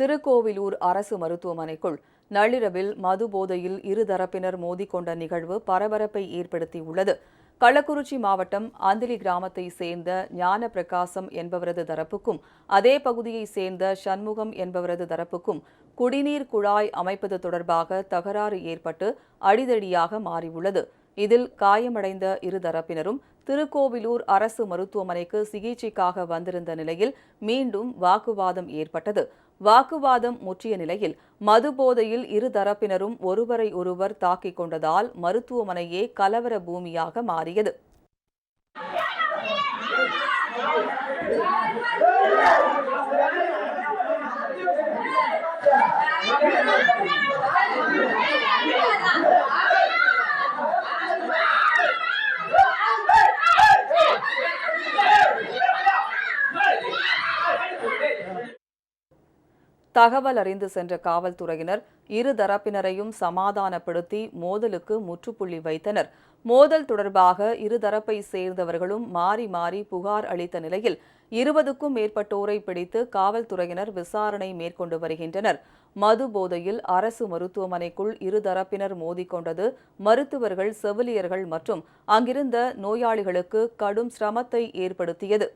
திருக்கோவிலூர் அரசு மருத்துவமனைக்குள் நள்ளிரவில் மது போதையில் இருதரப்பினர் மோதிக்கொண்ட நிகழ்வு பரபரப்பை ஏற்படுத்தியுள்ளது. கள்ளக்குறிச்சி மாவட்டம் அந்திலி கிராமத்தை சேர்ந்த ஞான பிரகாசம் என்பவரது தரப்புக்கும் அதே பகுதியை சேர்ந்த சண்முகம் என்பவரது தரப்புக்கும் குடிநீர் குழாய் அமைப்பது தொடர்பாக தகராறு ஏற்பட்டு அடிதடியாக மாறியுள்ளது. இதில் காயமடைந்த இருதரப்பினரும் திருக்கோவிலூர் அரசு மருத்துவமனைக்கு சிகிச்சைக்காக வந்திருந்த நிலையில் மீண்டும் வாக்குவாதம் ஏற்பட்டது. வாக்குவாதம் முற்றிய நிலையில் மது போதையில் இருதரப்பினரும் ஒருவரை ஒருவர் தாக்கிக் கொண்டதால் மருத்துவமனையே கலவர பூமியாக மாறியது. தகவல் அறிந்து சென்ற காவல்துறையினர் இரு தரப்பினரையும் சமாதானப்படுத்தி மோதலுக்கு முற்றுப்புள்ளி வைத்தனர். மோதல் தொடர்பாக இருதரப்பை சேர்ந்தவர்களும் மாறி மாறி புகார் அளித்த நிலையில் இருபதுக்கும் மேற்பட்டோரை பிடித்து காவல்துறையினர் விசாரணை மேற்கொண்டு வருகின்றனர். மது போதையில் அரசு மருத்துவமனைக்குள் இருதரப்பினர் மோதிக்கொண்டது மருத்துவர்கள் செவிலியர்கள் மற்றும் அங்கிருந்த நோயாளிகளுக்கு கடும் சிரமத்தை ஏற்படுத்தியது.